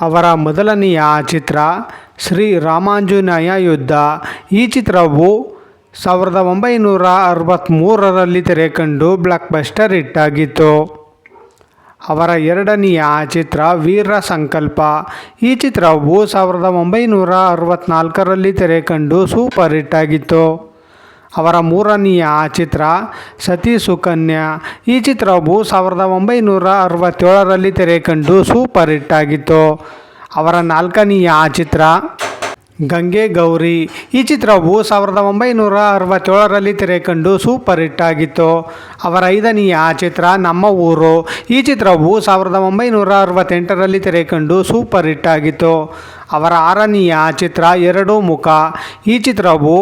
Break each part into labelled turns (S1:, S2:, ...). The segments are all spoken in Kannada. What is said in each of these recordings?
S1: ಅವರ ಮೊದಲನೆಯ ಚಿತ್ರ ಶ್ರೀ ರಾಮಾಂಜುನಯ ಯುದ್ಧ. ಈ ಚಿತ್ರವು ಸಾವಿರದ ಒಂಬೈನೂರ ಅರವತ್ತ್ಮೂರರಲ್ಲಿ ತೆರೆ ಕಂಡು ಬ್ಲಾಕ್ ಬಸ್ಟರ್ ಹಿಟ್ಟಾಗಿತ್ತು. ಅವರ ಎರಡನೆಯ ಚಿತ್ರ ವೀರ ಸಂಕಲ್ಪ. ಈ ಚಿತ್ರವು ಸಾವಿರದ ಒಂಬೈನೂರ ಅರವತ್ತ್ನಾಲ್ಕರಲ್ಲಿ ತೆರೆ ಕಂಡು ಸೂಪರ್ ಹಿಟ್ ಆಗಿತ್ತು ಅವರ ಮೂರನೆಯ ಚಿತ್ರ ಸತಿ ಸುಕನ್ಯಾ ಈ ಚಿತ್ರವು ಸಾವಿರದ ಒಂಬೈನೂರ ಅರವತ್ತೇಳರಲ್ಲಿ ತೆರೆ ಕಂಡು ಸೂಪರ್ ಹಿಟ್ ಆಗಿತ್ತು. ಅವರ ನಾಲ್ಕನೆಯ ಚಿತ್ರ ಗಂಗೆ ಗೌರಿ. ಈ ಚಿತ್ರವು ಸಾವಿರದ ಒಂಬೈನೂರ ಅರವತ್ತೇಳರಲ್ಲಿ ತೆರೆ ಕಂಡು ಸೂಪರ್ ಹಿಟ್ ಆಗಿತ್ತು. ಅವರ ಐದನೆಯ ಚಿತ್ರ ನಮ್ಮ ಊರು. ಈ ಚಿತ್ರವು ಸಾವಿರದ ಒಂಬೈನೂರ ಅರವತ್ತೆಂಟರಲ್ಲಿ ತೆರೆ ಕಂಡು ಸೂಪರ್ ಹಿಟ್ ಆಗಿತ್ತು. ಅವರ ಆರನೆಯ ಚಿತ್ರ ಎರಡು ಮುಖ. ಈ ಚಿತ್ರವು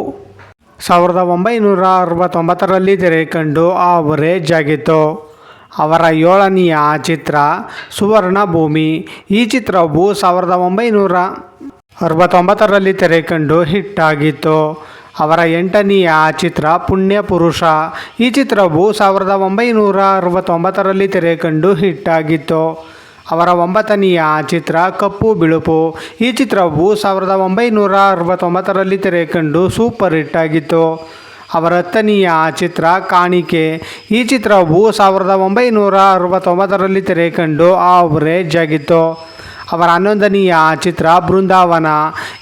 S1: ಸಾವಿರದ ಒಂಬೈನೂರ ಅರವತ್ತೊಂಬತ್ತರಲ್ಲಿ ತೆರೆ ಕಂಡು ಆವರೇಜ್ ಆಗಿತ್ತು ಅವರ ಏಳನೆಯ ಚಿತ್ರ ಸುವರ್ಣ ಭೂಮಿ ಈ ಚಿತ್ರವು ಸಾವಿರದ ಒಂಬೈನೂರ ಅರವತ್ತೊಂಬತ್ತರಲ್ಲಿ ತೆರೆ ಕಂಡು ಹಿಟ್ ಆಗಿತ್ತು. ಅವರ ಎಂಟನೆಯ ಚಿತ್ರ ಪುಣ್ಯ ಪುರುಷ ಈ ಚಿತ್ರವು ಸಾವಿರದ ಒಂಬೈನೂರ ಅರವತ್ತೊಂಬತ್ತರಲ್ಲಿ ತೆರೆ ಕಂಡು ಹಿಟ್ ಆಗಿತ್ತು. ಅವರ ಒಂಬತ್ತನೆಯ ಚಿತ್ರ ಕಪ್ಪು ಬಿಳುಪು. ಈ ಚಿತ್ರವು ಸಾವಿರದ ಒಂಬೈನೂರ ಅರವತ್ತೊಂಬತ್ತರಲ್ಲಿ ತೆರೆ ಕಂಡು ಸೂಪರ್ ಹಿಟ್ ಆಗಿತ್ತು. ಅವರ ಹತ್ತನೆಯ ಚಿತ್ರ ಕಾಣಿಕೆ. ಈ ಚಿತ್ರವು ಸಾವಿರದ ಒಂಬೈನೂರ ಅರವತ್ತೊಂಬತ್ತರಲ್ಲಿ ತೆರೆ ಕಂಡು ಆವರೇಜ್ ಆಗಿತ್ತು. ಅವರ ಹನ್ನೊಂದನೆಯ ಚಿತ್ರ ಬೃಂದಾವನ.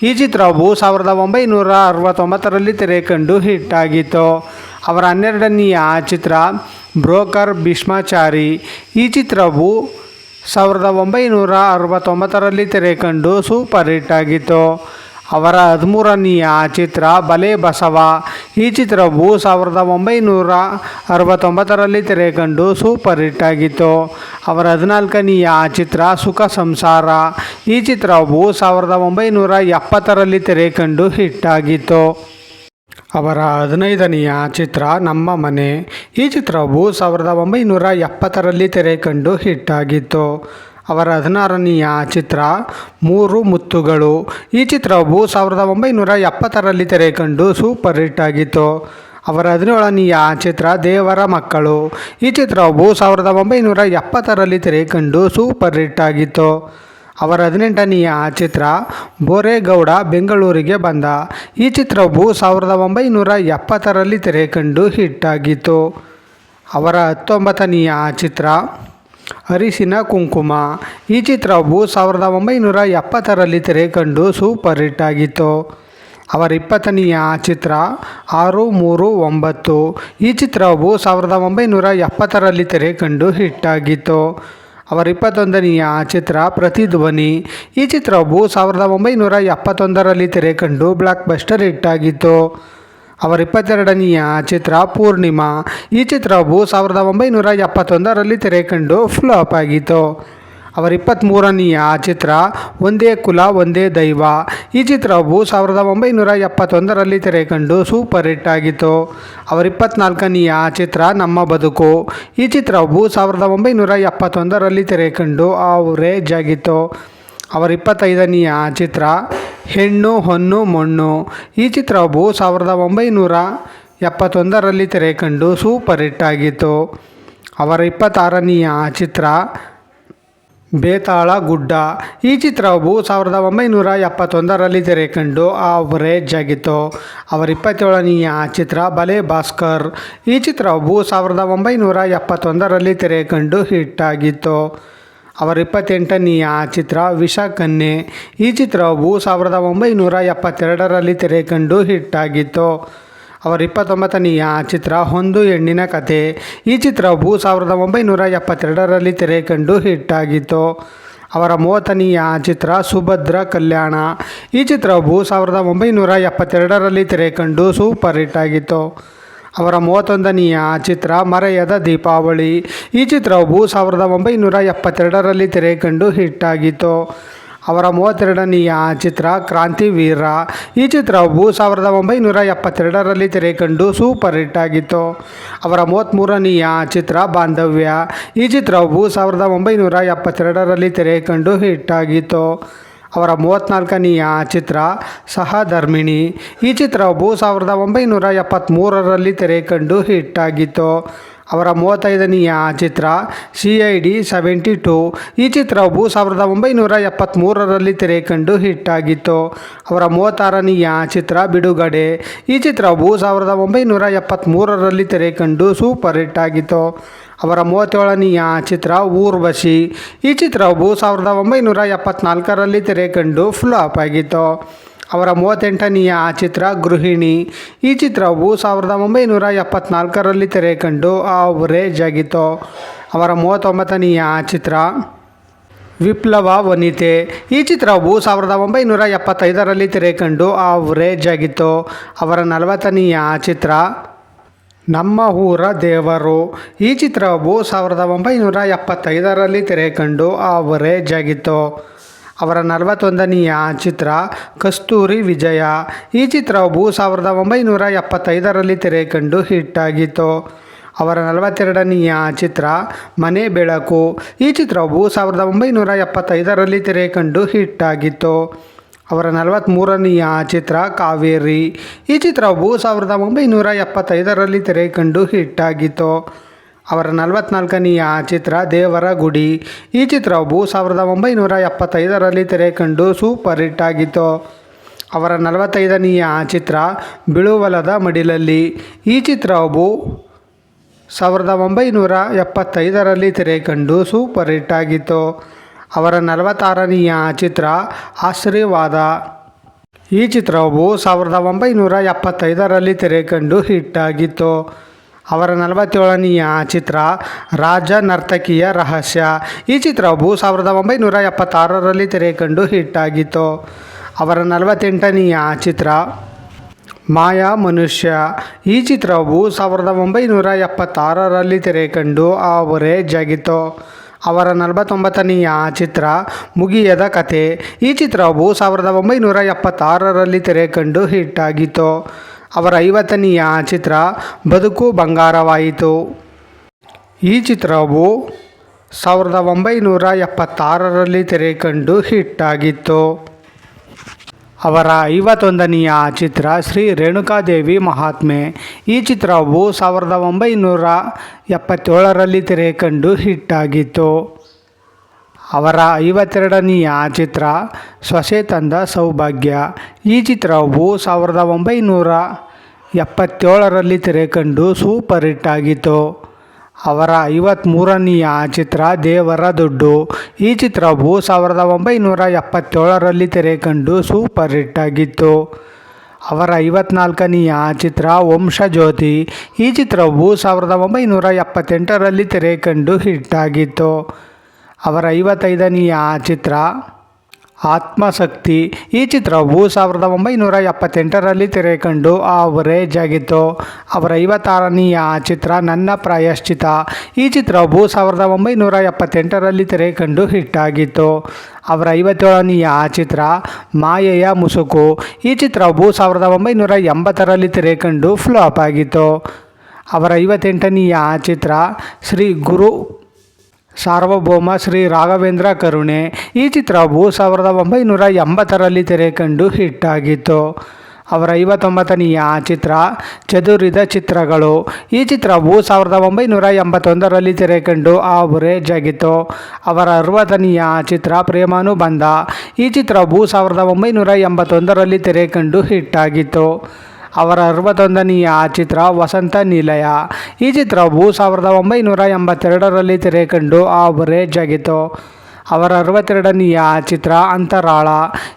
S1: ಈ ಚಿತ್ರವು ಸಾವಿರದ ಒಂಬೈನೂರ ಅರವತ್ತೊಂಬತ್ತರಲ್ಲಿ ತೆರೆ ಕಂಡು ಹಿಟ್ ಆಗಿತ್ತು. ಅವರ ಹನ್ನೆರಡನೆಯ ಚಿತ್ರ ಬ್ರೋಕರ್ ಭೀಷ್ಮಾಚಾರಿ. ಈ ಚಿತ್ರವು ಸಾವಿರದ ಒಂಬೈನೂರ ಅರವತ್ತೊಂಬತ್ತರಲ್ಲಿ ತೆರೆ ಕಂಡು ಸೂಪರ್ ಹಿಟ್ ಆಗಿತ್ತು ಅವರ ಹದಿಮೂರನೆಯ ಚಿತ್ರ ಬಲೆ ಬಸವ. ಈ ಚಿತ್ರವು ಸಾವಿರದ ಒಂಬೈನೂರ ಅರವತ್ತೊಂಬತ್ತರಲ್ಲಿ ತೆರೆ ಕಂಡು ಸೂಪರ್ ಹಿಟ್ ಆಗಿತ್ತು ಅವರ ಹದಿನಾಲ್ಕನೆಯ ಚಿತ್ರ ಸುಖ ಸಂಸಾರ. ಈ ಚಿತ್ರವು ಸಾವಿರದ ಒಂಬೈನೂರ ಎಪ್ಪತ್ತರಲ್ಲಿ ತೆರೆ ಕಂಡು ಹಿಟ್ ಆಗಿತ್ತು. ಅವರ ಹದಿನೈದನೆಯ ಚಿತ್ರ ನಮ್ಮ ಮನೆ. ಈ ಚಿತ್ರವು ಸಾವಿರದ ಒಂಬೈನೂರ ಎಪ್ಪತ್ತರಲ್ಲಿ ತೆರೆ ಕಂಡು ಹಿಟ್ ಆಗಿತ್ತು ಅವರ ಹದಿನಾರನೆಯ ಚಿತ್ರ, ಮೂರು ಮುತ್ತುಗಳು. ಈ ಚಿತ್ರವು ಸಾವಿರದ ಒಂಬೈನೂರ ಎಪ್ಪತ್ತರಲ್ಲಿ ತೆರೆ ಕಂಡು ಸೂಪರ್ ಹಿಟ್ ಆಗಿತ್ತು ಅವರ ಹದಿನೇಳನೆಯ ಚಿತ್ರ, ದೇವರ ಮಕ್ಕಳು. ಈ ಚಿತ್ರವು ಸಾವಿರದ ಒಂಬೈನೂರ ಎಪ್ಪತ್ತರಲ್ಲಿ ತೆರೆ ಕಂಡು ಸೂಪರ್ ಹಿಟ್ ಆಗಿತ್ತು ಅವರ ಹದಿನೆಂಟನೆಯ ಚಿತ್ರ ಬೋರೇಗೌಡ ಬೆಂಗಳೂರಿಗೆ ಬಂದ. ಈ ಚಿತ್ರವು ಸಾವಿರದ ಒಂಬೈನೂರ ಎಪ್ಪತ್ತರಲ್ಲಿ ತೆರೆ ಕಂಡು ಹಿಟ್ ಆಗಿತ್ತು. ಅವರ ಹತ್ತೊಂಬತ್ತನೆಯ ಚಿತ್ರ ಅರಿಸಿನ ಕುಂಕುಮ. ಈ ಚಿತ್ರವು ಸಾವಿರದ ಒಂಬೈನೂರ ಎಪ್ಪತ್ತರಲ್ಲಿ ತೆರೆ ಕಂಡು ಸೂಪರ್ ಹಿಟ್ ಆಗಿತ್ತು. ಅವರ ಇಪ್ಪತ್ತನೆಯ ಚಿತ್ರ ಆರು ಮೂರು ಒಂಬತ್ತು. ಈ ಚಿತ್ರವು ಸಾವಿರದ ಒಂಬೈನೂರ ಎಪ್ಪತ್ತರಲ್ಲಿ ತೆರೆ ಕಂಡು ಹಿಟ್ ಅವರ ಇಪ್ಪತ್ತೊಂದನೆಯ ಚಿತ್ರ ಪ್ರತಿಧ್ವನಿ ಈ ಚಿತ್ರವು ಸಾವಿರದ ಒಂಬೈನೂರ ಎಪ್ಪತ್ತೊಂದರಲ್ಲಿ ತೆರೆ ಕಂಡು ಬ್ಲಾಕ್ ಬಸ್ಟರ್ ಹಿಟ್ ಆಗಿತ್ತು. ಅವರ ಇಪ್ಪತ್ತೆರಡನೆಯ ಚಿತ್ರ ಪೂರ್ಣಿಮಾ. ಈ ಚಿತ್ರವು ಸಾವಿರದ ಒಂಬೈನೂರ ಎಪ್ಪತ್ತೊಂದರಲ್ಲಿ ತೆರೆ ಕಂಡು ಫ್ಲಾಪ್ ಆಗಿತ್ತು. ಅವರ ಇಪ್ಪತ್ತ್ಮೂರನೆಯ ಚಿತ್ರ, ಒಂದೇ ಕುಲ, ಒಂದೇ ದೈವ ಈ ಚಿತ್ರವು ಸಾವಿರದ ಒಂಬೈನೂರ ಎಪ್ಪತ್ತೊಂದರಲ್ಲಿ ತೆರೆ ಕಂಡು ಸೂಪರ್ ಹಿಟ್ ಆಗಿತ್ತು. ಅವರ ಇಪ್ಪತ್ತ್ನಾಲ್ಕನೆಯ ಚಿತ್ರ, ನಮ್ಮ ಬದುಕು ಈ ಚಿತ್ರವು ಸಾವಿರದ ಒಂಬೈನೂರ ಎಪ್ಪತ್ತೊಂದರಲ್ಲಿ ತೆರೆ ಕಂಡು ರೇಜ್ ಆಗಿತ್ತು ಅವರ ಇಪ್ಪತ್ತೈದನೆಯ ಚಿತ್ರ, ಹೆಣ್ಣು, ಹೊನ್ನು, ಮಣ್ಣು ಈ ಚಿತ್ರವು ಸಾವಿರದ ಒಂಬೈನೂರ ಎಪ್ಪತ್ತೊಂದರಲ್ಲಿ ತೆರೆ ಕಂಡು ಸೂಪರ್ ಹಿಟ್ ಆಗಿತ್ತು. ಅವರ ಇಪ್ಪತ್ತಾರನೆಯ ಚಿತ್ರ ಬೇತಾಳ ಗುಡ್ಡ. ಈ ಚಿತ್ರವು ಸಾವಿರದ ಒಂಬೈನೂರ ಎಪ್ಪತ್ತೊಂದರಲ್ಲಿ ತೆರೆ ಕಂಡು ಆವರೇಜ್ ಆಗಿತ್ತು ಅವರ ಇಪ್ಪತ್ತೇಳನೆಯ ಚಿತ್ರ ಬಲೆ ಭಾಸ್ಕರ್. ಈ ಚಿತ್ರವು ಸಾವಿರದ ಒಂಬೈನೂರ ಎಪ್ಪತ್ತೊಂದರಲ್ಲಿ ತೆರೆ ಕಂಡು ಹಿಟ್ ಆಗಿತ್ತು ಅವರ ಇಪ್ಪತ್ತೆಂಟನೆಯ ಚಿತ್ರ ವಿಷಕನ್ಯೆ. ಈ ಚಿತ್ರವು ಸಾವಿರದ ಒಂಬೈನೂರ ಎಪ್ಪತ್ತೆರಡರಲ್ಲಿ ತೆರೆ ಕಂಡು ಹಿಟ್ ಆಗಿತ್ತು ಅವರ ಇಪ್ಪತ್ತೊಂಬತ್ತನೆಯ ಚಿತ್ರ ಒಂದು ಹೆಣ್ಣಿನ ಕತೆ. ಈ ಚಿತ್ರವು ಸಾವಿರದ ಒಂಬೈನೂರ ಎಪ್ಪತ್ತೆರಡರಲ್ಲಿ ತೆರೆ ಕಂಡು ಹಿಟ್ ಆಗಿತ್ತು ಅವರ ಮೂವತ್ತನೆಯ ಚಿತ್ರ ಸುಭದ್ರ ಕಲ್ಯಾಣ. ಈ ಚಿತ್ರವು ಸಾವಿರದ ಒಂಬೈನೂರ ಎಪ್ಪತ್ತೆರಡರಲ್ಲಿ ತೆರೆ ಕಂಡು ಸೂಪರ್ ಹಿಟ್ ಆಗಿತ್ತು. ಅವರ ಮೂವತ್ತೊಂದನೆಯ ಚಿತ್ರ ಮರೆಯದ ದೀಪಾವಳಿ. ಈ ಚಿತ್ರವು ಸಾವಿರದ ಒಂಬೈನೂರ ಎಪ್ಪತ್ತೆರಡರಲ್ಲಿ ತೆರೆ ಕಂಡು ಹಿಟ್ ಆಗಿತ್ತು. ಅವರ ಮೂವತ್ತೆರಡನೆಯ ಚಿತ್ರ ಕ್ರಾಂತಿವೀರ ಈ ಚಿತ್ರವು ಸಾವಿರದ ಒಂಬೈನೂರ ಎಪ್ಪತ್ತೆರಡರಲ್ಲಿ ತೆರೆಕಂಡು ಸೂಪರ್ ಹಿಟ್ ಆಗಿತ್ತು. ಅವರ ಮೂವತ್ತ್ಮೂರನೆಯ ಚಿತ್ರ ಬಾಂಧವ್ಯ. ಈ ಚಿತ್ರವು ಸಾವಿರದ ಒಂಬೈನೂರ ಎಪ್ಪತ್ತೆರಡರಲ್ಲಿ ತೆರೆಕಂಡು ಹಿಟ್ ಆಗಿತ್ತು. ಅವರ ಮೂವತ್ತ್ನಾಲ್ಕನೆಯ ಚಿತ್ರ ಸಹಧರ್ಮಿಣಿ. ಈ ಚಿತ್ರವು ಸಾವಿರದ ಒಂಬೈನೂರ ಎಪ್ಪತ್ತ್ಮೂರರಲ್ಲಿ ತೆರೆ ಕಂಡು ಹಿಟ್ ಆಗಿತ್ತು. ಅವರ ಮೂವತ್ತೈದನೆಯ ಚಿತ್ರ C I D seventy two ಈ ಚಿತ್ರವು ಸಾವಿರದ ಒಂಬೈನೂರ ಎಪ್ಪತ್ತ್ಮೂರರಲ್ಲಿ ತೆರೆ ಕಂಡು ಹಿಟ್ ಆಗಿತ್ತು. ಅವರ ಮೂವತ್ತಾರನೆಯ ಚಿತ್ರ ಬಿಡುಗಡೆ. ಈ ಚಿತ್ರವು ಸಾವಿರದ ಒಂಬೈನೂರ ಎಪ್ಪತ್ತ್ಮೂರರಲ್ಲಿ ತೆರೆ ಕಂಡು ಸೂಪರ್ ಹಿಟ್ ಆಗಿತ್ತು. ಅವರ ಮೂವತ್ತೇಳನೆಯ ಚಿತ್ರ ಊರ್ವಶಿ. ಈ ಚಿತ್ರವು ಸಾವಿರದ ಒಂಬೈನೂರ ಎಪ್ಪತ್ತ್ನಾಲ್ಕರಲ್ಲಿ ತೆರೆ ಕಂಡು ಫ್ಲಾಪ್ ಆಗಿತ್ತು. ಅವರ ಮೂವತ್ತೆಂಟನೆಯ ಚಿತ್ರ ಗೃಹಿಣಿ. ಈ ಚಿತ್ರವು ಸಾವಿರದ ಒಂಬೈನೂರ ಎಪ್ಪತ್ನಾಲ್ಕರಲ್ಲಿ ತೆರೆ ಕಂಡು ಅವರೇಜ್ ಆಗಿತ್ತು ಅವರ ಮೂವತ್ತೊಂಬತ್ತನೆಯ ಚಿತ್ರ ವಿಪ್ಲವ ವನಿತೆ. ಈ ಚಿತ್ರವು ಸಾವಿರದ ಒಂಬೈನೂರ ಎಪ್ಪತ್ತೈದರಲ್ಲಿ ತೆರೆ ಕಂಡು ಅವರೇಜ್ ಆಗಿತ್ತು ಅವರ ನಲವತ್ತನೆಯ ಚಿತ್ರ ನಮ್ಮ ಊರ ದೇವರು. ಈ ಚಿತ್ರವು ಸಾವಿರದ ಒಂಬೈನೂರ ಎಪ್ಪತ್ತೈದರಲ್ಲಿ ತೆರೆ ಕಂಡು ಅವರೇಜ್ ಆಗಿತ್ತು ಅವರ ನಲವತ್ತೊಂದನೆಯ ಚಿತ್ರ ಕಸ್ತೂರಿ ವಿಜಯ. ಈ ಚಿತ್ರವು ಸಾವಿರದ ಒಂಬೈನೂರ ಎಪ್ಪತ್ತೈದರಲ್ಲಿ ತೆರೆ ಕಂಡು ಹಿಟ್ ಆಗಿತ್ತು. ಅವರ ನಲವತ್ತೆರಡನೆಯ ಚಿತ್ರ ಮನೆ ಬೆಳಕು. ಈ ಚಿತ್ರವು ಸಾವಿರದ ಒಂಬೈನೂರ ಎಪ್ಪತ್ತೈದರಲ್ಲಿ ತೆರೆ ಕಂಡು ಹಿಟ್ ಆಗಿತ್ತು. ಅವರ ನಲವತ್ತ್ಮೂರನೆಯ ಚಿತ್ರ ಕಾವೇರಿ. ಈ ಚಿತ್ರವು ಸಾವಿರದ ಒಂಬೈನೂರ ಎಪ್ಪತ್ತೈದರಲ್ಲಿ ತೆರೆ ಕಂಡು ಹಿಟ್ ಆಗಿತ್ತು. ಅವರ ನಲವತ್ನಾಲ್ಕನೆಯ ಚಿತ್ರ ದೇವರ ಗುಡಿ. ಈ ಚಿತ್ರವು ಸಾವಿರದ ಒಂಬೈನೂರ ಎಪ್ಪತ್ತೈದರಲ್ಲಿ ತೆರೆ ಕಂಡು ಸೂಪರ್ ಹಿಟ್ ಆಗಿತ್ತು. ಅವರ ನಲವತ್ತೈದನೆಯ ಚಿತ್ರ ಬಿಳುವಲದ ಮಡಿಲಲ್ಲಿ. ಈ ಚಿತ್ರವು ಸಾವಿರದ ಒಂಬೈನೂರ ಎಪ್ಪತ್ತೈದರಲ್ಲಿ ತೆರೆ ಕಂಡು ಸೂಪರ್ ಹಿಟ್ ಆಗಿತ್ತು. ಅವರ ನಲವತ್ತಾರನೆಯ ಚಿತ್ರ ಆಶೀರ್ವಾದ. ಈ ಚಿತ್ರವು ಸಾವಿರದ ಒಂಬೈನೂರ ಎಪ್ಪತ್ತೈದರಲ್ಲಿ ತೆರೆ ಕಂಡು ಹಿಟ್ ಆಗಿತ್ತು. ಅವರ ನಲವತ್ತೇಳನೆಯ ಚಿತ್ರ ರಾಜ ನರ್ತಕಿಯ ರಹಸ್ಯ. ಈ ಚಿತ್ರವು ಸಾವಿರದ ಒಂಬೈನೂರ ಎಪ್ಪತ್ತಾರರಲ್ಲಿ ತೆರೆ ಕಂಡು ಹಿಟ್ ಆಗಿತ್ತು. ಅವರ ನಲವತ್ತೆಂಟನೆಯ ಚಿತ್ರ ಮಾಯಾ ಮನುಷ್ಯ. ಈ ಚಿತ್ರವು ಸಾವಿರದ ಒಂಬೈನೂರ ಎಪ್ಪತ್ತಾರರಲ್ಲಿ ತೆರೆ ಕಂಡು ಅವರೇ ಜಾಗಿತ್ತು. ಅವರ ನಲವತ್ತೊಂಬತ್ತನೆಯ ಚಿತ್ರ ಮುಗಿಯದ ಕತೆ. ಈ ಚಿತ್ರವು ಸಾವಿರದ ಒಂಬೈನೂರ ಎಪ್ಪತ್ತಾರರಲ್ಲಿ ತೆರೆ ಕಂಡು ಹಿಟ್ ಆಗಿತ್ತು. ಅವರ ಐವತ್ತನೆಯ ಚಿತ್ರ ಬದುಕು ಬಂಗಾರವಾಯಿತು. ಈ ಚಿತ್ರವು ಸಾವಿರದ ಒಂಬೈನೂರ ಎಪ್ಪತ್ತಾರರಲ್ಲಿ ತೆರೆ ಕಂಡು ಹಿಟ್ ಆಗಿತ್ತು ಅವರ ಐವತ್ತೊಂದನೆಯ ಚಿತ್ರ ಶ್ರೀ ರೇಣುಕಾದೇವಿ ಮಹಾತ್ಮೆ. ಈ ಚಿತ್ರವು ಸಾವಿರದ ಒಂಬೈನೂರ ಎಪ್ಪತ್ತೇಳರಲ್ಲಿ ತೆರೆ ಕಂಡು ಹಿಟ್ ಆಗಿತ್ತು ಅವರ ಐವತ್ತೆರಡನೆಯ ಚಿತ್ರ ಸೊಸೆ ತಂದ ಸೌಭಾಗ್ಯ. ಈ ಚಿತ್ರವು ಸಾವಿರದ ಒಂಬೈನೂರ ಎಪ್ಪತ್ತೇಳರಲ್ಲಿ ತೆರೆ ಕಂಡು ಸೂಪರ್ ಹಿಟ್ ಆಗಿತ್ತು. ಅವರ ಐವತ್ತ್ಮೂರನೆಯ ಚಿತ್ರ ದೇವರ ದುಡ್ಡು. ಈ ಚಿತ್ರವು ಸಾವಿರದ ಒಂಬೈನೂರ ಎಪ್ಪತ್ತೇಳರಲ್ಲಿ ತೆರೆ ಕಂಡು ಸೂಪರ್ ಹಿಟ್ ಆಗಿತ್ತು. ಅವರ ಐವತ್ನಾಲ್ಕನೆಯ ಚಿತ್ರ ವಂಶಜ್ಯೋತಿ. ಈ ಚಿತ್ರವು ಸಾವಿರದ ಒಂಬೈನೂರ ಎಪ್ಪತ್ತೆಂಟರಲ್ಲಿ ತೆರೆ ಕಂಡು ಹಿಟ್ ಆಗಿತ್ತು. ಅವರ ಐವತ್ತೈದನೆಯ ಚಿತ್ರ ಆತ್ಮಶಕ್ತಿ. ಈ ಚಿತ್ರವು ಸಾವಿರದ ಒಂಬೈನೂರ ಎಪ್ಪತ್ತೆಂಟರಲ್ಲಿ ತೆರೆ ಕಂಡು ಅವರೇಜ್ ಆಗಿತ್ತು ಅವರ ಐವತ್ತಾರನೆಯ ಚಿತ್ರ ನನ್ನ ಪ್ರಾಯಶ್ಚಿತ. ಈ ಚಿತ್ರವು ಸಾವಿರದ ಒಂಬೈನೂರ ಎಪ್ಪತ್ತೆಂಟರಲ್ಲಿ ತೆರೆ ಕಂಡು ಹಿಟ್ ಆಗಿತ್ತು ಅವರ ಐವತ್ತೇಳನೆಯ ಚಿತ್ರ ಮಾಯೆಯ ಮುಸುಕು. ಈ ಚಿತ್ರವು ಸಾವಿರದ ಒಂಬೈನೂರ ಎಂಬತ್ತರಲ್ಲಿ ತೆರೆ ಕಂಡು ಫ್ಲಾಪ್ ಆಗಿತ್ತು. ಅವರ ಐವತ್ತೆಂಟನೆಯ ಚಿತ್ರ ಶ್ರೀ ಗುರು ಸಾರ್ವಭೌಮ ಶ್ರೀ ರಾಘವೇಂದ್ರ ಕರುಣೆ. ಈ ಚಿತ್ರವು ಸಾವಿರದ ಒಂಬೈನೂರ ಎಂಬತ್ತರಲ್ಲಿ ತೆರೆ ಕಂಡು ಹಿಟ್ ಆಗಿತ್ತು ಅವರ ಐವತ್ತೊಂಬತ್ತನೆಯ ಚಿತ್ರ ಚದುರಿದ ಚಿತ್ರಗಳು. ಈ ಚಿತ್ರವು ಸಾವಿರದ ಒಂಬೈನೂರ ಎಂಬತ್ತೊಂದರಲ್ಲಿ ತೆರೆ ಕಂಡು ಬುರೇಜ್ ಆಗಿತ್ತು ಅವರ ಅರವತ್ತನೆಯ ಚಿತ್ರ ಪ್ರೇಮಾನುಬಂಧ. ಈ ಚಿತ್ರವು ಸಾವಿರದ ಒಂಬೈನೂರ ಎಂಬತ್ತೊಂದರಲ್ಲಿ ತೆರೆ ಕಂಡು ಹಿಟ್ ಆಗಿತ್ತು ಅವರ ಅರವತ್ತೊಂದನೆಯ ಚಿತ್ರ ವಸಂತ ನಿಲಯ. ಈ ಚಿತ್ರವು ಸಾವಿರದ ಒಂಬೈನೂರ ಎಂಬತ್ತೆರಡರಲ್ಲಿ ತೆರೆ ಕಂಡು ಅವರೇಜ್ ಆಗಿತ್ತು ಅವರ ಅರವತ್ತೆರಡನೆಯ ಚಿತ್ರ ಅಂತರಾಳ.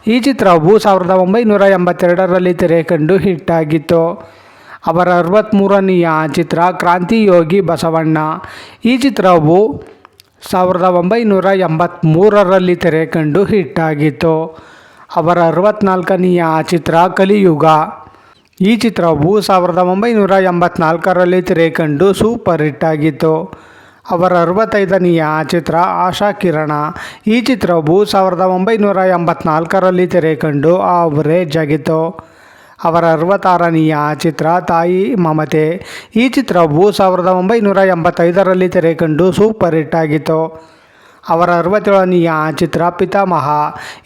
S1: ಈ ಚಿತ್ರವು ಸಾವಿರದ ಒಂಬೈನೂರ ಎಂಬತ್ತೆರಡರಲ್ಲಿ ತೆರೆ ಕಂಡು ಹಿಟ್ ಆಗಿತ್ತು. ಅವರ ಅರವತ್ತ್ಮೂರನೆಯ ಚಿತ್ರ ಕ್ರಾಂತಿಯೋಗಿ ಬಸವಣ್ಣ. ಈ ಚಿತ್ರವು ಸಾವಿರದ ಒಂಬೈನೂರ ಎಂಬತ್ತ್ಮೂರರಲ್ಲಿ ತೆರೆ ಕಂಡು ಹಿಟ್ ಆಗಿತ್ತು. ಅವರ ಅರವತ್ನಾಲ್ಕನೆಯ ಚಿತ್ರ ಕಲಿಯುಗ. ಈ ಚಿತ್ರವು ಸಾವಿರದ ಒಂಬೈನೂರ ಎಂಬತ್ನಾಲ್ಕರಲ್ಲಿ ತೆರೆಕಂಡು ಸೂಪರ್ ಹಿಟ್ ಆಗಿತ್ತು. ಅವರ ಅರವತ್ತೈದನೆಯ ಚಿತ್ರ ಆಶಾ ಕಿರಣ. ಈ ಚಿತ್ರವು ಸಾವಿರದ ಒಂಬೈನೂರ ಎಂಬತ್ನಾಲ್ಕರಲ್ಲಿ ತೆರೆಕಂಡು ಆವರೇಜ್ ಆಗಿತ್ತು. ಅವರ ಅರವತ್ತಾರನೆಯ ಚಿತ್ರ ತಾಯಿ ಮಮತೆ. ಈ ಚಿತ್ರವು ಸಾವಿರದ ಒಂಬೈನೂರ ಎಂಬತ್ತೈದರಲ್ಲಿ ತೆರೆಕಂಡು ಸೂಪರ್ ಹಿಟ್ ಆಗಿತ್ತು. ಅವರ ಅರವತ್ತೇಳನೆಯ ಚಿತ್ರ ಪಿತಾಮಹ.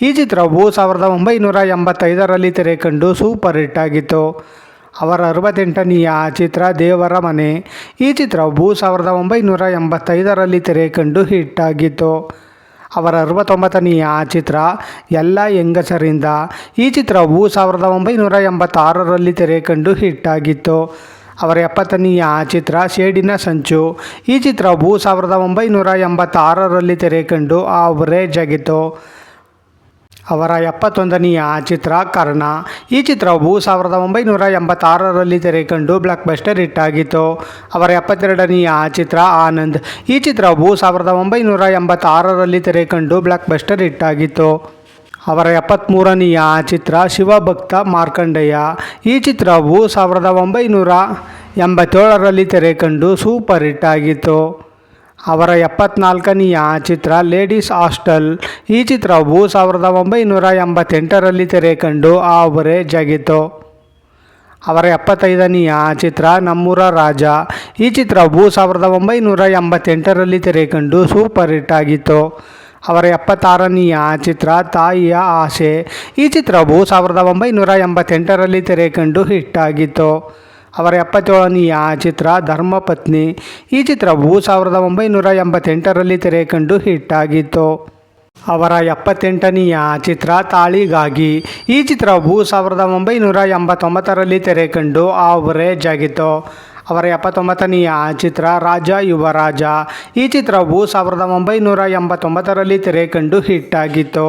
S1: ಈ ಚಿತ್ರವು ಸಾವಿರದ ಒಂಬೈನೂರ ಎಂಬತ್ತೈದರಲ್ಲಿ ತೆರೆ ಕಂಡು ಸೂಪರ್ ಹಿಟ್ ಆಗಿತ್ತು. ಅವರ ಅರವತ್ತೆಂಟನೆಯ ಚಿತ್ರ ದೇವರ ಮನೆ. ಈ ಚಿತ್ರವು ಸಾವಿರದ ಒಂಬೈನೂರ ಎಂಬತ್ತೈದರಲ್ಲಿ ತೆರೆ ಕಂಡು ಹಿಟ್ ಆಗಿತ್ತು. ಅವರ ಅರವತ್ತೊಂಬತ್ತನೆಯ ಚಿತ್ರ ಎಲ್ಲ ಹೆಂಗಸರಿಂದ. ಈ ಚಿತ್ರವು ಸಾವಿರದ ಒಂಬೈನೂರ ಎಂಬತ್ತಾರರಲ್ಲಿ ತೆರೆ ಕಂಡು ಹಿಟ್ ಆಗಿತ್ತು. ಅವರ ಎಪ್ಪತ್ತನೆಯ ಚಿತ್ರ ಶೇಡಿನ ಸಂಚು. ಈ ಚಿತ್ರವು ಸಾವಿರದ ಒಂಬೈನೂರ ಎಂಬತ್ತಾರರಲ್ಲಿ ತೆರೆ ಕಂಡು ಆವರೇಜ್ ಆಗಿತ್ತು ಅವರ ಎಪ್ಪತ್ತೊಂದನೆಯ ಚಿತ್ರ ಕರ್ಣ. ಈ ಚಿತ್ರವು ಸಾವಿರದ ಒಂಬೈನೂರ ಎಂಬತ್ತಾರರಲ್ಲಿ ತೆರೆ ಕಂಡು ಬ್ಲಾಕ್ ಬಸ್ಟರ್ ಹಿಟ್ ಆಗಿತ್ತು. ಅವರ ಎಪ್ಪತ್ತೆರಡನೆಯ ಚಿತ್ರ ಆನಂದ್. ಈ ಚಿತ್ರವು ಸಾವಿರದ ಒಂಬೈನೂರ ಎಂಬತ್ತಾರರಲ್ಲಿ ತೆರೆ ಕಂಡು ಬ್ಲಾಕ್ ಬಸ್ಟರ್ ಹಿಟ್ ಆಗಿತ್ತು. ಅವರ ಎಪ್ಪತ್ತ್ಮೂರನೆಯ ಚಿತ್ರ ಶಿವಭಕ್ತ ಮಾರ್ಕಂಡೇಯ. ಈ ಚಿತ್ರವು ಸಾವಿರದ ಒಂಬೈನೂರ ಎಂಬತ್ತೇಳರಲ್ಲಿ ತೆರೆ ಕಂಡು ಸೂಪರ್ ಹಿಟ್ ಆಗಿತ್ತು. ಅವರ ಎಪ್ಪತ್ನಾಲ್ಕನೆಯ ಚಿತ್ರ ಲೇಡೀಸ್ ಹಾಸ್ಟೆಲ್. ಈ ಚಿತ್ರವು ಸಾವಿರದ ಒಂಬೈನೂರ ಎಂಬತ್ತೆಂಟರಲ್ಲಿ ತೆರೆ ಕಂಡು ಆವರೇಜ್ ಆಗಿತ್ತು ಅವರ ಎಪ್ಪತ್ತೈದನೆಯ ಚಿತ್ರ ನಮ್ಮೂರ ರಾಜ. ಈ ಚಿತ್ರವು ಸಾವಿರದ ಒಂಬೈನೂರ ಎಂಬತ್ತೆಂಟರಲ್ಲಿ ತೆರೆ ಕಂಡು ಸೂಪರ್ ಹಿಟ್ ಆಗಿತ್ತು. ಅವರ ಎಪ್ಪತ್ತಾರನೆಯ ಚಿತ್ರ ತಾಯಿಯ ಆಸೆ. ಈ ಚಿತ್ರವು ಸಾವಿರದ ಒಂಬೈನೂರ ಎಂಬತ್ತೆಂಟರಲ್ಲಿ ತೆರೆ ಕಂಡು ಹಿಟ್ ಆಗಿತ್ತು. ಅವರ ಎಪ್ಪತ್ತೇಳನೆಯ ಚಿತ್ರ ಧರ್ಮಪತ್ನಿ. ಈ ಚಿತ್ರವು ಸಾವಿರದ ಒಂಬೈನೂರ ಎಂಬತ್ತೆಂಟರಲ್ಲಿ ತೆರೆ ಕಂಡು ಹಿಟ್ ಆಗಿತ್ತು. ಅವರ ಎಪ್ಪತ್ತೆಂಟನೆಯ ಚಿತ್ರ ತಾಳಿಗಾಗಿ. ಈ ಚಿತ್ರವು ಸಾವಿರದ ಒಂಬೈನೂರ ಎಂಬತ್ತೊಂಬತ್ತರಲ್ಲಿ ತೆರೆ ಕಂಡು ಆವರೇಜ್ ಆಗಿತ್ತು. ಅವರ ಎಪ್ಪತ್ತೊಂಬತ್ತನೆಯ ಚಿತ್ರ ರಾಜ ಯುವರಾಜ ಈ ಚಿತ್ರವು ಸಾವಿರದ ಒಂಬೈನೂರ ಎಂಬತ್ತೊಂಬತ್ತರಲ್ಲಿ ತೆರೆ ಕಂಡು ಹಿಟ್ ಆಗಿತ್ತು.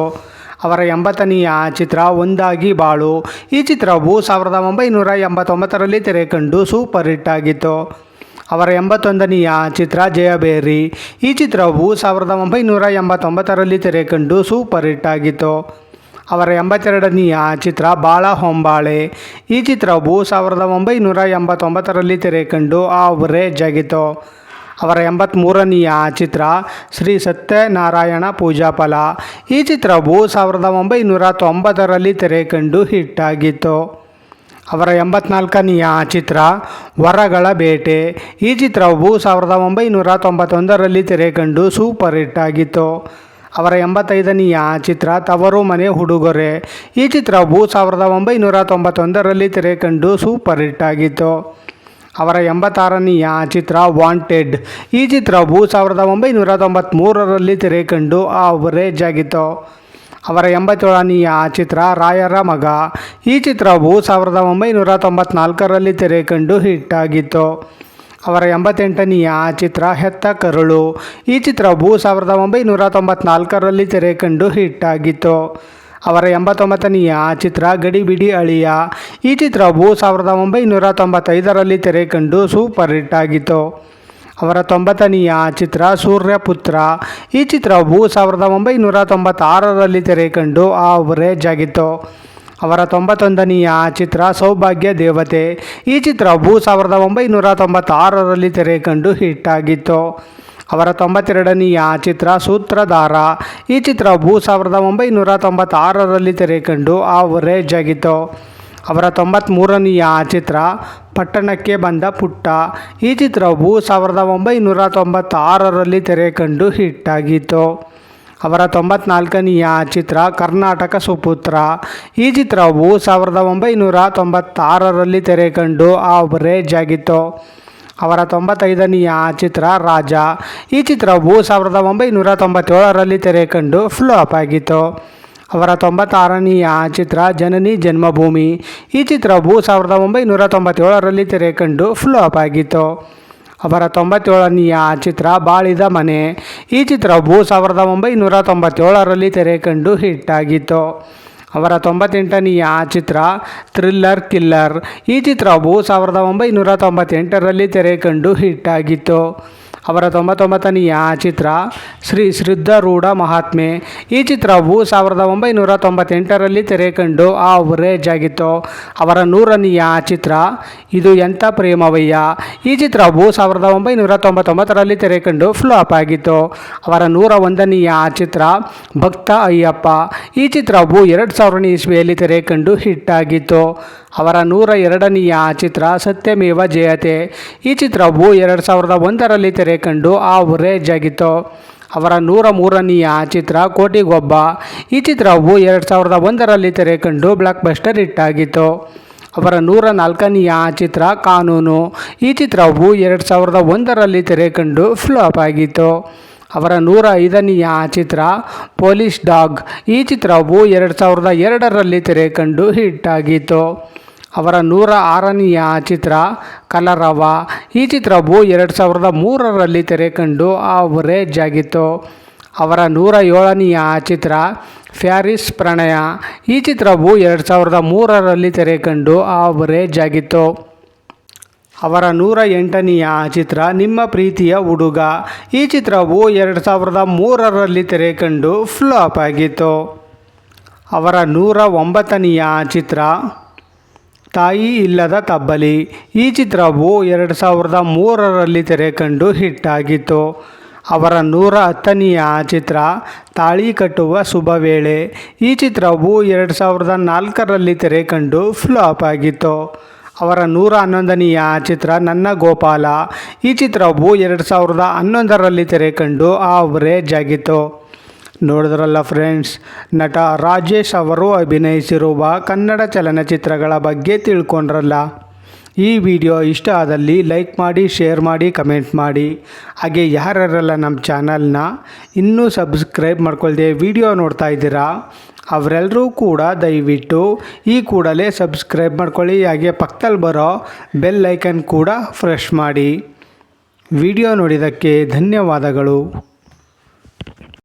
S1: ಅವರ ಎಂಬತ್ತನೆಯ ಚಿತ್ರ ಒಂದಾಗಿ ಬಾಳು. ಈ ಚಿತ್ರವು ಸಾವಿರದ ಒಂಬೈನೂರ ಎಂಬತ್ತೊಂಬತ್ತರಲ್ಲಿ ತೆರೆ ಕಂಡು ಸೂಪರ್ ಹಿಟ್ ಆಗಿತ್ತು. ಅವರ ಎಂಬತ್ತೊಂದನೆಯ ಚಿತ್ರ ಜಯಬೇರಿ ಈ ಚಿತ್ರವು ಸಾವಿರದ ಒಂಬೈನೂರ ಎಂಬತ್ತೊಂಬತ್ತರಲ್ಲಿ ತೆರೆ ಕಂಡು ಸೂಪರ್ ಹಿಟ್ ಆಗಿತ್ತು. ಅವರ ಎಂಬತ್ತೆರಡನೆಯ ಚಿತ್ರ ಬಾಳ ಹೊಂಬಾಳೆ. ಈ ಚಿತ್ರವು ಸಾವಿರದ ಒಂಬೈನೂರ ಎಂಬತ್ತೊಂಬತ್ತರಲ್ಲಿ ತೆರೆ ಕಂಡು ಆವರೇಜ್ ಆಗಿತ್ತು ಅವರ ಎಂಬತ್ತ್ಮೂರನೆಯ ಚಿತ್ರ ಶ್ರೀ ಸತ್ಯನಾರಾಯಣ ಪೂಜಾಫಲ ಈ ಚಿತ್ರವು ಸಾವಿರದ ಒಂಬೈನೂರ ತೊಂಬತ್ತರಲ್ಲಿ ತೆರೆ ಕಂಡು ಹಿಟ್ ಆಗಿತ್ತು ಅವರ ಎಂಬತ್ನಾಲ್ಕನೆಯ ಚಿತ್ರ ವರಗಳ ಬೇಟೆ. ಈ ಚಿತ್ರವು ಸಾವಿರದ ಒಂಬೈನೂರ ತೊಂಬತ್ತೊಂದರಲ್ಲಿ ತೆರೆ ಕಂಡು ಸೂಪರ್ ಹಿಟ್ ಆಗಿತ್ತು. ಅವರ ಎಂಬತ್ತೈದನೆಯ ಚಿತ್ರ ತವರು ಮನೆ ಹುಡುಗೊರೆ ಈ ಚಿತ್ರವು ಸಾವಿರದ ಒಂಬೈನೂರ ತೊಂಬತ್ತೊಂದರಲ್ಲಿ ತೆರೆ ಕಂಡು ಸೂಪರ್ ಹಿಟ್ ಆಗಿತ್ತು. ಅವರ ಎಂಬತ್ತಾರನೆಯ ಚಿತ್ರ ವಾಂಟೆಡ್ ಈ ಚಿತ್ರವು ಸಾವಿರದ ಒಂಬೈನೂರ ತೊಂಬತ್ತ್ಮೂರರಲ್ಲಿ ತೆರೆ ಕಂಡು ಅವರೇಜ್ ಆಗಿತ್ತು. ಅವರ ಎಂಬತ್ತೇಳನೆಯ ಚಿತ್ರ ರಾಯರ ಮಗ. ಈ ಚಿತ್ರವು ಸಾವಿರದ ಒಂಬೈನೂರ ತೊಂಬತ್ನಾಲ್ಕರಲ್ಲಿ ತೆರೆ ಕಂಡು ಹಿಟ್ ಆಗಿತ್ತು. ಅವರ ಎಂಬತ್ತೆಂಟನೆಯ ಚಿತ್ರ ಹೆತ್ತ ಕರುಳು. ಈ ಚಿತ್ರವು ಸಾವಿರದ ಒಂಬೈನೂರ ತೊಂಬತ್ನಾಲ್ಕರಲ್ಲಿ ತೆರೆ ಕಂಡು ಹಿಟ್ ಆಗಿತ್ತು ಅವರ ಎಂಬತ್ತೊಂಬತ್ತನೆಯ ಚಿತ್ರ ಗಡಿಬಿಡಿ ಅಳಿಯ. ಈ ಚಿತ್ರವು ಸಾವಿರದ ಒಂಬೈನೂರ ತೊಂಬತ್ತೈದರಲ್ಲಿ ತೆರೆ ಕಂಡು ಸೂಪರ್ ಹಿಟ್ ಆಗಿತ್ತು. ಅವರ ತೊಂಬತ್ತನೆಯ ಚಿತ್ರ ಸೂರ್ಯಪುತ್ರ. ಈ ಚಿತ್ರವು ಸಾವಿರದ ಒಂಬೈನೂರ ತೊಂಬತ್ತಾರರಲ್ಲಿ ತೆರೆ ಕಂಡು ಆವರೇಜ್ ಆಗಿತ್ತು ಅವರ ತೊಂಬತ್ತೊಂದನೆಯ ಚಿತ್ರ ಸೌಭಾಗ್ಯ ದೇವತೆ. ಈ ಚಿತ್ರವು ಸಾವಿರದ ಒಂಬೈನೂರ ತೊಂಬತ್ತಾರರಲ್ಲಿ ತೆರೆ ಕಂಡು ಹಿಟ್ ಆಗಿತ್ತು. ಅವರ ತೊಂಬತ್ತೆರಡನೆಯ ಚಿತ್ರ ಸೂತ್ರಧಾರ. ಈ ಚಿತ್ರವು ಸಾವಿರದ ಒಂಬೈನೂರ ತೊಂಬತ್ತಾರರಲ್ಲಿ ತೆರೆ ಕಂಡು ಆವರೇಜ್ ಆಗಿತ್ತು. ಅವರ ತೊಂಬತ್ತ್ಮೂರನೆಯ ಚಿತ್ರ ಪಟ್ಟಣಕ್ಕೆ ಬಂದ ಪುಟ್ಟ. ಈ ಚಿತ್ರವು ಸಾವಿರದ ಒಂಬೈನೂರ ತೊಂಬತ್ತಾರರಲ್ಲಿ ತೆರೆ ಕಂಡು ಹಿಟ್ ಆಗಿತ್ತು. ಅವರ ತೊಂಬತ್ನಾಲ್ಕನೆಯ ಚಿತ್ರ ಕರ್ನಾಟಕ ಸುಪುತ್ರ. ಈ ಚಿತ್ರವು ಸಾವಿರದ ಒಂಬೈನೂರ ತೊಂಬತ್ತಾರರಲ್ಲಿ ತೆರೆ ಕಂಡು ಆವರೇಜ್ ಆಗಿತ್ತು ಅವರ ತೊಂಬತ್ತೈದನೆಯ ಚಿತ್ರ ರಾಜ. ಈ ಚಿತ್ರವು ಸಾವಿರದ ಒಂಬೈನೂರ ತೊಂಬತ್ತೇಳರಲ್ಲಿ ತೆರೆ ಕಂಡು ಫ್ಲಾಪ್ ಆಗಿತ್ತು. ಅವರ ತೊಂಬತ್ತಾರನೆಯ ಚಿತ್ರ ಜನನಿ ಜನ್ಮಭೂಮಿ. ಈ ಚಿತ್ರವು ಸಾವಿರದ ಒಂಬೈನೂರ ತೊಂಬತ್ತೇಳರಲ್ಲಿ ತೆರೆ ಕಂಡು ಫ್ಲಾಪ್ ಆಗಿತ್ತು. ಅವರ ತೊಂಬತ್ತೇಳನೆಯ ಚಿತ್ರ ಬಾಳಿದ ಮನೆ. ಈ ಚಿತ್ರವು ಸಾವಿರದ ಒಂಬೈನೂರ ತೊಂಬತ್ತೇಳರಲ್ಲಿ ತೆರೆ ಕಂಡು ಹಿಟ್ ಆಗಿತ್ತು ಅವರ ತೊಂಬತ್ತೆಂಟನೆಯ ಚಿತ್ರ ಥ್ರಿಲ್ಲರ್ ಕಿಲ್ಲರ್. ಈ ಚಿತ್ರವು ಸಾವಿರದ ಒಂಬೈನೂರ ತೊಂಬತ್ತೆಂಟರಲ್ಲಿ ತೆರೆ ಕಂಡು ಹಿಟ್ ಆಗಿತ್ತು ಅವರ ತೊಂಬತ್ತೊಂಬತ್ತನೆಯ ಚಿತ್ರ ಶ್ರೀ ಸಿದ್ಧಾರೂಢ ಮಹಾತ್ಮೆ. ಈ ಚಿತ್ರವು ಸಾವಿರದ ಒಂಬೈನೂರ ತೊಂಬತ್ತೆಂಟರಲ್ಲಿ ತೆರೆ ಕಂಡು ಆವರೇಜ್ ಆಗಿತ್ತು. ಅವರ ನೂರನೆಯ ಚಿತ್ರ, ಇದು ಎಂಥ ಪ್ರೇಮವಯ್ಯ? ಈ ಚಿತ್ರವು ಸಾವಿರದ ಒಂಬೈನೂರ ತೊಂಬತ್ತೊಂಬತ್ತರಲ್ಲಿ ತೆರೆ ಕಂಡು ಫ್ಲಾಪ್ ಆಗಿತ್ತು. ಅವರ ನೂರ ಒಂದನೆಯ ಚಿತ್ರ, ಭಕ್ತ ಅಯ್ಯಪ್ಪ. ಈ ಚಿತ್ರವು ಎರಡು ಸಾವಿರನೇ ಇಸ್ವಿಯಲ್ಲಿ ತೆರೆ ಕಂಡು ಹಿಟ್ ಆಗಿತ್ತು. ಅವರ ನೂರ ಎರಡನೆಯ ಚಿತ್ರ, ಸತ್ಯಮೇವ ಜಯತೆ. ಈ ಚಿತ್ರವು ಎರಡು ಸಾವಿರದ ಒಂದರಲ್ಲಿ ತೆರೆ ಕಂಡು ಆವರೇಜ್ ಆಗಿತ್ತು ಅವರ ನೂರ ಮೂರನೆಯ ಚಿತ್ರ ಕೋಟಿಗೊಬ್ಬ. ಈ ಚಿತ್ರವು ಎರಡು ಸಾವಿರದ ಒಂದರಲ್ಲಿ ತೆರೆ ಕಂಡು ಬ್ಲಾಕ್ ಬಸ್ಟರ್ ಹಿಟ್ಟಾಗಿತ್ತು ಅವರ ನೂರ ನಾಲ್ಕನೆಯ ಚಿತ್ರ ಕಾನೂನು. ಈ ಚಿತ್ರವು ಎರಡು ಸಾವಿರದ ಒಂದರಲ್ಲಿ ತೆರೆ ಕಂಡು ಫ್ಲಾಪ್ ಆಗಿತ್ತು. ಅವರ ನೂರ ಐದನೆಯ ಚಿತ್ರ ಪೊಲೀಸ್ ಡಾಗ್ ಈ ಚಿತ್ರವು ಎರಡು ಸಾವಿರದ ಎರಡರಲ್ಲಿ ತೆರೆ ಕಂಡು ಹಿಟ್ ಆಗಿತ್ತು. ಅವರ ನೂರ ಆರನೆಯ ಚಿತ್ರ ಕಲರವ. ಈ ಚಿತ್ರವು ಎರಡು ಸಾವಿರದ ಮೂರರಲ್ಲಿ ಆವರೇಜ್ ಆಗಿತ್ತು. ಅವರ ನೂರ ಏಳನೆಯ ಚಿತ್ರ ಫ್ಯಾರಿಸ್ ಪ್ರಣಯ. ಈ ಚಿತ್ರವು ಎರಡು ಸಾವಿರದ ಮೂರರಲ್ಲಿ ಆವರೇಜ್ ಆಗಿತ್ತು. ಅವರ ನೂರ ಎಂಟನೆಯ ಚಿತ್ರ ನಿಮ್ಮ ಪ್ರೀತಿಯ ಹುಡುಗ. ಈ ಚಿತ್ರವು ಎರಡು ಸಾವಿರದ ಮೂರರಲ್ಲಿ ತೆರೆ ಕಂಡು ಫ್ಲಾಪ್ ಆಗಿತ್ತು. ಅವರ ನೂರ ಒಂಬತ್ತನೆಯ ಚಿತ್ರ ತಾಯಿ ಇಲ್ಲದ ತಬ್ಬಲಿ. ಈ ಚಿತ್ರವು ಎರಡು ಸಾವಿರದ ಮೂರರಲ್ಲಿ ತೆರೆ ಕಂಡು ಹಿಟ್ ಆಗಿತ್ತು. ಅವರ ನೂರ ಹತ್ತನೆಯ ಚಿತ್ರ, ತಾಳಿ ಕಟ್ಟುವ ಶುಭ ವೇಳೆ. ಈ ಚಿತ್ರವು ಎರಡು ಸಾವಿರದ ನಾಲ್ಕರಲ್ಲಿ ತೆರೆ ಕಂಡು ಫ್ಲಾಪ್ ಆಗಿತ್ತು. ಅವರ ನೂರ ಹನ್ನೊಂದನೆಯ ಚಿತ್ರ, ನನ್ನ ಗೋಪಾಲ. ಈ ಚಿತ್ರವು ಎರಡು ಸಾವಿರದ ಹನ್ನೊಂದರಲ್ಲಿ ತೆರೆ ಕಂಡು ಆವರೇಜ್ ಆಗಿತ್ತು. ನೋಡಿದ್ರಲ್ಲ ಫ್ರೆಂಡ್ಸ್ ನಟ ರಾಜೇಶ್ ಅವರು ಅಭಿನಯಿಸಿರುವ ಕನ್ನಡ ಚಲನಚಿತ್ರಗಳ ಬಗ್ಗೆ ತಿಳ್ಕೊಂಡ್ರಲ್ಲ? ಈ ವಿಡಿಯೋ ಇಷ್ಟ ಆದಲ್ಲಿ ಲೈಕ್ ಮಾಡಿ ಶೇರ್ ಮಾಡಿ ಕಮೆಂಟ್ ಮಾಡಿ. ಹಾಗೆ ಯಾರ್ಯಾರೆಲ್ಲ ನಮ್ಮ ಚಾನಲ್ನ ಇನ್ನೂ ಸಬ್ಸ್ಕ್ರೈಬ್ ಮಾಡ್ಕೊಳ್ದೆ ವಿಡಿಯೋ ನೋಡ್ತಾ ಇದ್ದೀರಾ ಅವರೆಲ್ಲರೂ ಕೂಡ ದಯವಿಟ್ಟು ಈ ಕೂಡಲೇ ಸಬ್ಸ್ಕ್ರೈಬ್ ಮಾಡ್ಕೊಳ್ಳಿ. ಹಾಗೆ ಪಕ್ಕದಲ್ಲಿ ಬರೋ ಬೆಲ್ ಐಕನ್ ಕೂಡ ಫ್ರೆಶ್ ಮಾಡಿ. ವಿಡಿಯೋ ನೋಡಿದ್ದಕ್ಕೆ ಧನ್ಯವಾದಗಳು.